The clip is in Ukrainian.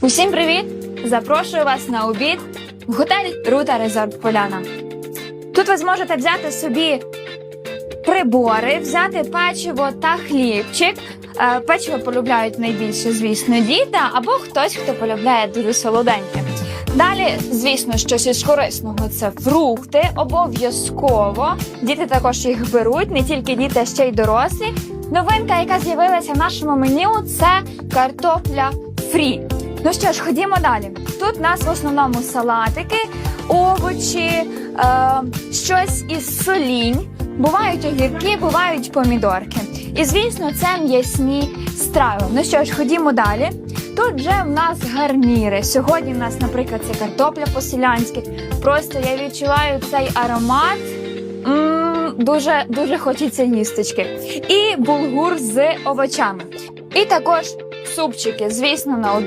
Усім привіт! Запрошую вас на обід в готель Рута Резорт Поляна. Тут ви зможете взяти собі прибори, взяти печиво та хлібчик. Е, Печиво полюбляють найбільше, звісно, діти або хтось, хто полюбляє дуже солоденьке. Далі, звісно, щось із корисного це фрукти, обов'язково. Діти також їх беруть, не тільки діти, а ще й дорослі. Новинка, яка з'явилася в нашому меню, це картопля фрі. Ну що ж, ходімо далі. Тут у нас в основному салатики, овочі, е, щось із солінь. Бувають огірки, бувають помідорки. І звісно, це м'ясні страви. Ну що ж, ходімо далі. Тут вже в нас гарніри. Сьогодні в нас, наприклад, це картопля по-селянськи. Просто я відчуваю цей аромат. М, дуже дуже хочеться їсточки. І булгур з овочами. І також супчики, звісно, на обід.